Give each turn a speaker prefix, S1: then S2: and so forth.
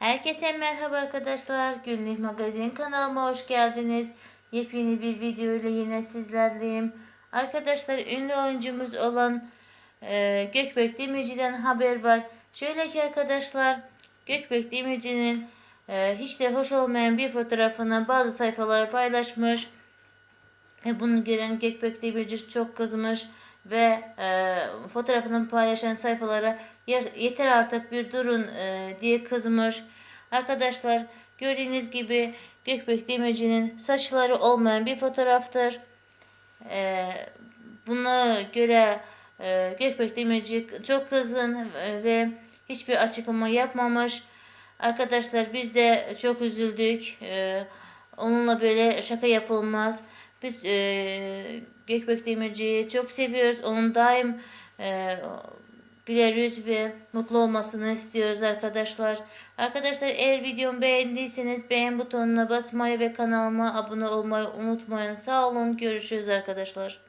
S1: Herkese merhaba arkadaşlar. Günlük Magazin kanalıma hoş geldiniz. Yepyeni bir video ile yine sizlerleyim. Arkadaşlar ünlü oyuncumuz olan e, Gökbek Demirci'den haber var. Şöyle ki arkadaşlar Gökbek Demirci'nin e, hiç de hoş olmayan bir fotoğrafını bazı sayfalara paylaşmış. Ve bunu gören Gökbek Demirci çok kızmış ve e, fotoğrafını paylaşan sayfalara "Yer- yeter artık bir durun e, diye kızmış. Arkadaşlar gördüğünüz gibi Gökbek Demirci'nin saçları olmayan bir fotoğraftır. E, buna göre e, Gökbek Demirci çok kızgın ve hiçbir açıklama yapmamış. Arkadaşlar biz de çok üzüldük. E, onunla böyle şaka yapılmaz. Biz e, Gökbek Demirci'yi çok seviyoruz. Onun daim e, güler yüz ve mutlu olmasını istiyoruz arkadaşlar. Arkadaşlar eğer videomu beğendiyseniz beğen butonuna basmayı ve kanalıma abone olmayı unutmayın. Sağ olun. Görüşürüz arkadaşlar.